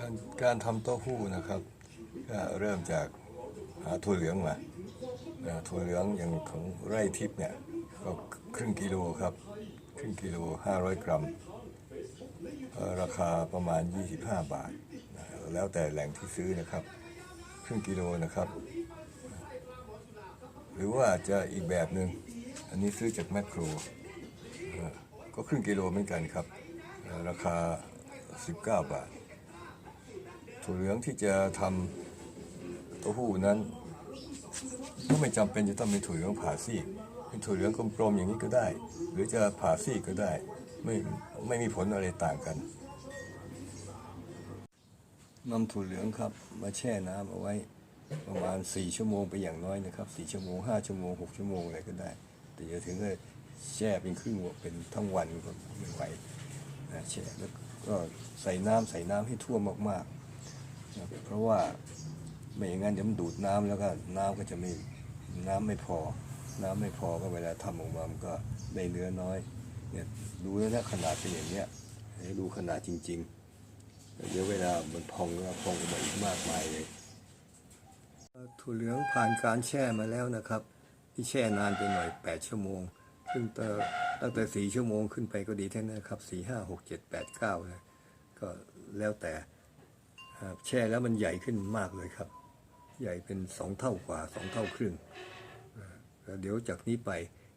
การการทำเต้าหู้นะครับก็เริ่มจากหาถั่วเหลืองมาถั่วเหลืองอย่างของไร่ทิพย์เนี่ยก็ครึ่งกิโลครับ ครึ่งกิโล 500 กรัม ราคาประมาณ 25 บาท แล้วแต่แหล่งที่ซื้อนะครับ ครึ่งกิโลนะครับ หรือว่าจะอีกแบบหนึ่งอันนี้ซื้อจากแมคโครก็ครึ่งกิโลเหมือนกันครับ ราคา 19 บาท ถั่วเหลืองที่จะทำเต้าหู้นั้นก็ไม่จำเป็นจะต้องเป็นถั่วเหลืองผ่าซีกเป็นถั่วเหลืองกลมๆอย่างนี้ก็ได้ หรือจะผ่าซีกก็ได้ ไม่ไม่มีผลอะไรต่างกันนำถั่วเหลืองครับ มาแช่น้ำเอาไว้ประมาณ 4 ชั่วโมงไปอย่างน้อยนะครับ 4 ชั่วโมง 5 ชั่วโมง 6 ชั่วโมงอะไรก็ได้ แต่อย่าถึงกับแช่เป็นครึ่งวันเป็นทั้งวันก็ไม่ไหวนะแช่แล้วก็ใส่น้ำใส่น้ำให้ท่วมมากๆ เพราะว่าไม่อย่างนั้นเดี๋ยวมันดูดน้ำแล้วก็น้ำก็จะไม่น้ำไม่พอ น้ำไม่พอก็เวลาทำออกมามันก็ได้เนื้อน้อยเนี่ยดูแล้วนะขนาดเป็นอย่างเนี้ยให้ดูขนาดจริงๆเดี๋ยวเวลามันพองก็พองออกมาอีกมากมายเลยถั่วเหลืองผ่านการแช่มาแล้วนะครับ ที่แช่นานไปหน่อย 8 ชั่วโมง ซึ่งแต่ตั้งแต่ 4 ชั่วโมงขึ้นไปก็ดีทั้งนั้นนะครับ 4 5 6 7 8 9นะก็แล้วแต่ แช่แล้วมันใหญ่ขึ้นมากเลยครับ ใหญ่เป็นสองเท่ากว่าสองเท่าครึ่งแล้วเดี๋ยวจากนี้ไป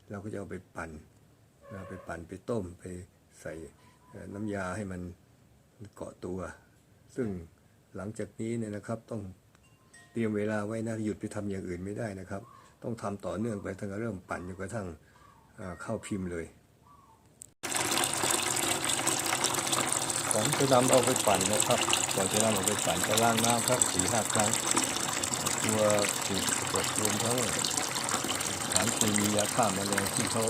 เราก็จะเอาไปปั่นไปปั่นไปต้มไปใส่น้ำยาให้มันเกาะตัว ซึ่งหลังจากนี้เนี่ยนะครับต้องเตรียมเวลาไว้นะหยุดไปทำอย่างอื่นไม่ได้นะครับ ต้องทำต่อเนื่องไปตั้งเริ่มปั่นจนกระทั่งเข้าพิมพ์เลย ผมจะนำเอาไปปั่นนะครับก่อนจะนำเอาไปปั่นจะล้างน้ำครับสี่ห้าครั้งตัวสิ่งสกปรกรวมทั้งสารเคมียาฆ่าแมลงที่เขา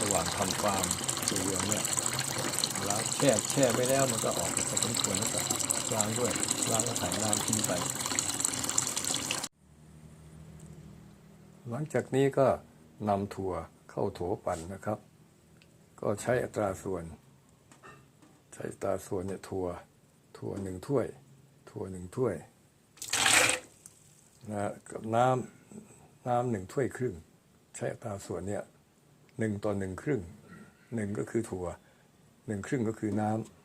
ระหว่างทำฟาร์มตัวเรืองเนี่ยล้างแช่แช่ไปแล้วมันก็ออกไปพอสมควรแล้วก็ล้างด้วยล้างแล้วถ่ายน้ำทิ้งไป หลังจากนี้ก็นำถั่วเข้าโถปั่นนะครับ ก็ใช้อัตราส่วน ใช้ตาส่วนเนี่ยถั่วถั่วหนึ่งถ้วย ถั่วหนึ่งถ้วยนะกับน้ำน้ำหนึ่งถ้วยครึ่ง ใช้ตาส่วนเนี่ยหนึ่งต่อหนึ่งครึ่งหนึ่งก็คือถั่วหนึ่งครึ่งก็คือน้ำ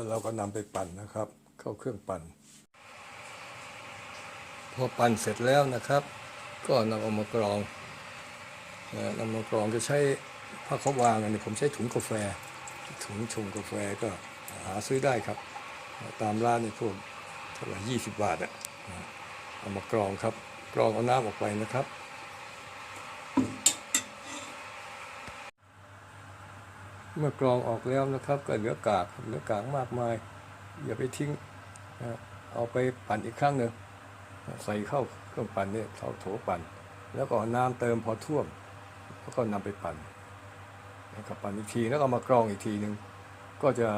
แล้วเราก็นำไปปั่นนะครับ เข้าเครื่องปั่น พอปั่นเสร็จแล้วนะครับ ก็นำเอามากรองนะนำมากรองจะใช้ผ้าขาววางอันนี้ผมใช้ถุงกาแฟ ถุงชงกาแฟก็หาซื้อได้ครับ ตามร้านในพวกเท่าไหร่ยี่สิบบาทอะเอามากรองครับ กรองเอาน้ำออกไปนะครับ เมื่อกรองออกแล้วนะครับ ก็เหลือกากเหลือกากมากมาย อย่าไปทิ้งเอาไปปั่นอีกครั้งหนึ่งใส่เข้าเครื่องปั่นเนี่ยเข้าโถปั่น แล้วก็น้ำเติมพอท่วม แล้วก็นำไปปั่นนะครับปั่นอีกทีแล้วก็เอามากรองอีกทีหนึ่งก็จะ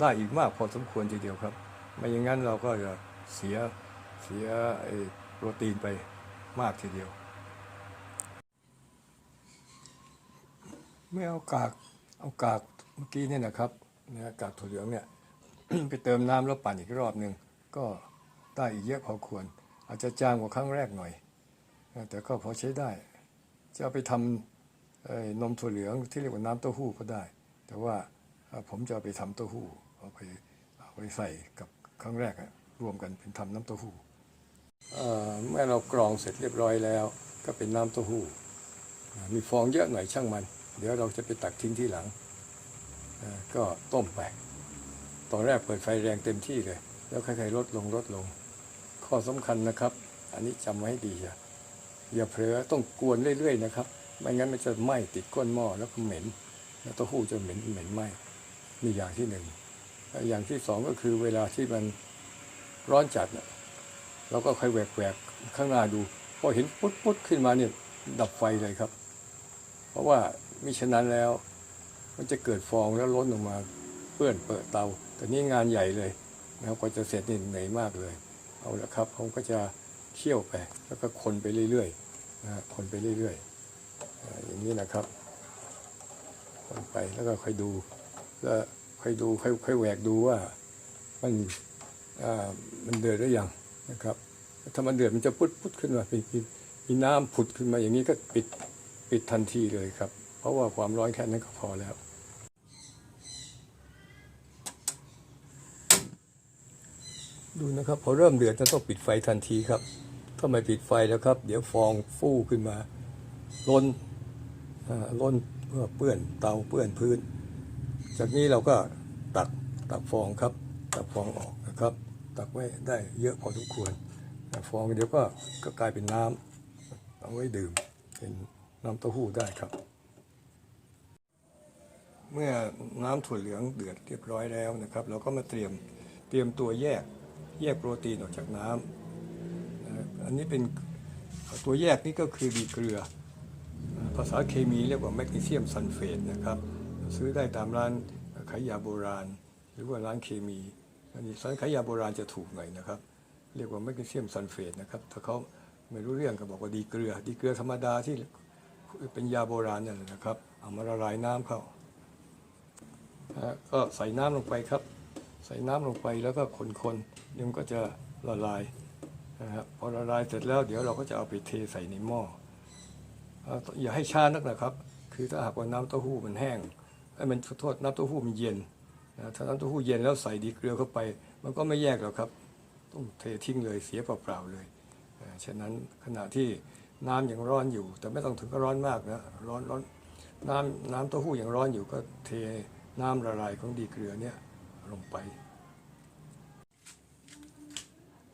ได้อีกมากพอสมควรทีเดียวครับ ไม่อย่างนั้นเราก็จะเสียเสียโปรตีนไปมากทีเดียว ไม่เอากาก เอากากเมื่อกี้เนี่ยนะครับนะกากถั่วเหลืองเนี่ย ไปเติมน้ำแล้วปั่นอีกรอบหนึ่งก็ได้อีกเยอะพอควร อาจจะจางกว่าครั้งแรกหน่อย แต่ก็พอใช้ได้ จะเอาไปทำนมถั่วเหลืองที่เรียกว่าน้ำเต้าหู้ก็ได้ แต่ว่าผมจะไปทำเต้าหู้เอาไปเอาไปใส่กับครั้งแรกอะรวมกันเป็นทำน้ำเต้าหู้เมื่อเรากรองเสร็จเรียบร้อยแล้ว ก็เป็นน้ำเต้าหู้มีฟองเยอะหน่อยช่างมัน เดี๋ยวเราจะไปตักทิ้งที่หลัง ก็ต้มไป ตอนแรกเปิดไฟแรงเต็มที่เลย แล้วค่อยๆลดลงลดลง ข้อสำคัญนะครับ อันนี้จำไว้ให้ดีอย่าอย่าเผลอต้องกวนเรื่อยๆนะครับ ไม่งั้นมันจะไหม้ติดก้นหม้อแล้วก็เหม็น แล้วเต้าหู้จะเหม็นเหม็นไหม้นี่อย่างที่หนึ่ง อย่างที่สองก็คือเวลาที่มันร้อนจัดนะเราก็ค่อยแหวกแหวกข้างหน้าดู พอเห็นปุ๊ดปุ๊ดขึ้นมาเนี่ยดับไฟเลยครับ เพราะว่า มิฉะนั้นแล้ว มันจะเกิดฟองแล้วล้นออกมาเปื้อนเปิดเตาแต่นี่งานใหญ่เลยนะครับกว่าจะเสร็จนี่เหนื่อยมากเลย เอาละครับผมก็จะเคี่ยวไปแล้วก็คนไปเรื่อยๆนะคนไปเรื่อยๆอย่างนี้นะครับ คนไปแล้วก็ค่อยดูแล้วค่อยดูค่อยค่อยแหวกดูว่ามันอ่ามันเดือดหรือยังนะครับ ถ้ามันเดือดมันจะพุดพุดขึ้นมามีมีมีน้ำผุดขึ้นมาอย่างนี้ก็ปิดปิดทันทีเลยครับ ราะว่าความร้อนแค่นั้นก็พอแล้ว ดูนะครับพอเริ่มเดือดจะต้องปิดไฟทันทีครับ ถ้าไม่ปิดไฟแล้วครับ เดี๋ยวฟองฟู่ขึ้นมาล้นอ่าล้นเพื่อเปื้อนเตาเปื้อนพื้น จากนี้เราก็ตักตักฟองครับ ตักฟองออกนะครับ ตักไว้ได้เยอะพอสมควรฟองเดี๋ยวก็ก็กลายเป็นน้ำเอาไว้ดื่มเป็นน้ำเต้าหู้ได้ครับ เมื่อน้ำถั่วเหลืองเดือดเรียบร้อยแล้วนะครับ เราก็มาเตรียมเตรียมตัวแยกแยกโปรตีนออกจากน้ำอันนี้เป็นตัวแยกนี่ก็คือดีเกลือ ภาษาเคมีเรียกว่าแมกนีเซียมซัลเฟตนะครับซื้อได้ตามร้านขายยาโบราณ หรือว่าร้านเคมีอันนี้ร้านขายยาโบราณจะถูกหน่อยนะครับ เรียกว่าแมกนีเซียมซัลเฟตนะครับถ้าเขาไม่รู้เรื่องก็บอกว่าดีเกลือ ดีเกลือธรรมดาที่เป็นยาโบราณนั่นแหละนะครับเอามาละลายน้ำเข้า นะก็ใส่น้ำลงไปครับ ใส่น้ำลงไปแล้วก็คนๆเดี๋ยวมันก็จะละลายนะครับพอละลายเสร็จแล้วเดี๋ยวเราก็จะเอาไปเทใส่ในหม้ออย่าให้ช้านักนะครับ คือถ้าหากว่าน้ำเต้าหู้มันแห้งไอ้มันโทษน้ำเต้าหู้มันเย็นนะถ้าน้ำเต้าหู้เย็นแล้วใส่ดีเกลือเข้าไป มันก็ไม่แยกหรอกครับ ต้องเททิ้งเลยเสียเปล่าๆเลยฉะนั้นขณะที่น้ำยังร้อนอยู่ แต่ไม่ต้องถึงกับร้อนมากนะร้อนร้อนน้ำน้ำเต้าหู้ยังร้อนอยู่ก็เท น้ำละลายของดีเกลือเนี่ยลงไป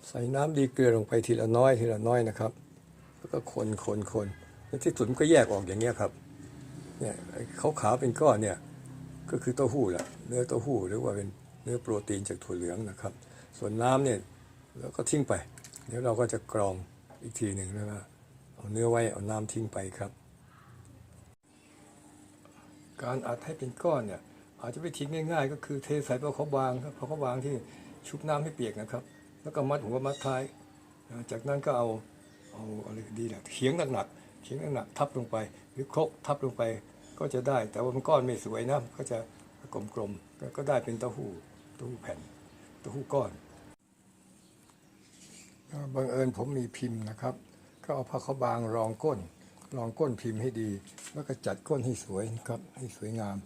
ใส่น้ำดีเกลือลงไปทีละน้อยทีละน้อยนะครับ แล้วก็คนคนคนแล้วที่สุดมันก็แยกออกอย่างเงี้ยครับเนี่ยเขาขาวเป็นก้อนเนี่ยก็คือเต้าหู้แหละเนื้อเต้าหู้หรือว่าเป็นเนื้อโปรตีนจากถั่วเหลืองนะครับ ส่วนน้ำเนี่ยแล้วก็ทิ้งไป เดี๋ยวเราก็จะกรองอีกทีหนึ่งแล้วก็เอาเนื้อไว้เอาน้ำทิ้งไปครับ การอัดให้เป็นก้อนเนี่ย อาจจะไปทิ้งง่ายๆ ก็คือเทใส่ผ้าขาวบางครับผ้าขาวบางที่ชุบน้ำให้เปียกนะครับ แล้วก็มัดหัวมัดท้าย จากนั้นก็เอาเอาอะไรดีล่ะเขียงหนักๆเขียงหนักๆทับลงไป หรือครกทับลงไปก็จะได้ แต่ว่ามันก้อนไม่สวยนะก็จะกลมๆก็ก็ได้เป็นเต้าหู้เต้าหู้แผ่นเต้าหู้ก้อนบังเอิญผมมีพิมพ์นะครับ ก็เอาผ้าขาวบางรองก้น รองก้นพิมพ์ให้ดี แล้วก็จัดก้นให้สวยนะครับให้สวยงาม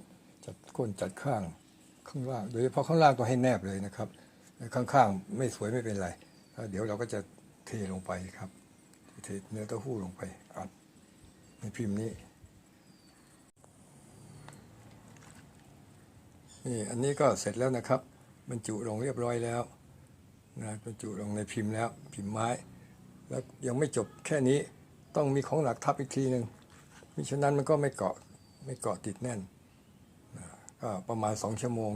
จัดก้นจัดข้างข้างล่าง โดยเฉพาะข้างล่างก็ให้แนบเลยนะครับ ข้างๆไม่สวยไม่เป็นไร เดี๋ยวเราก็จะเทลงไปครับเทเนื้อเต้าหู้ลงไปอัดในพิมพ์นี้นี่อันนี้ก็เสร็จแล้วนะครับ บรรจุลงเรียบร้อยแล้วนะบรรจุลงในพิมพ์แล้วพิมพ์ไม้ แล้วยังไม่จบแค่นี้ต้องมีของหนักทับอีกทีหนึ่งมิฉะนั้นมันก็ไม่เกาะไม่เกาะติดแน่น ก็ประมาณสองชั่วโมง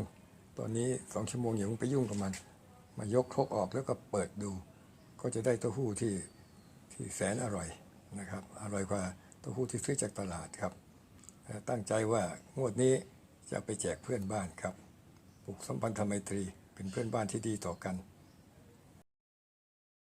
ตอนนี้สองชั่วโมงอย่าเพิ่งไปยุ่งกับมัน มายกครกออกแล้วก็เปิดดู ก็จะได้เต้าหู้ที่ที่แสนอร่อยนะครับ อร่อยกว่าเต้าหู้ที่ซื้อจากตลาดครับ ตั้งใจว่างวดนี้จะไปแจกเพื่อนบ้านครับปลูกสัมพันธไมตรีเป็นเพื่อนบ้านที่ดีต่อกัน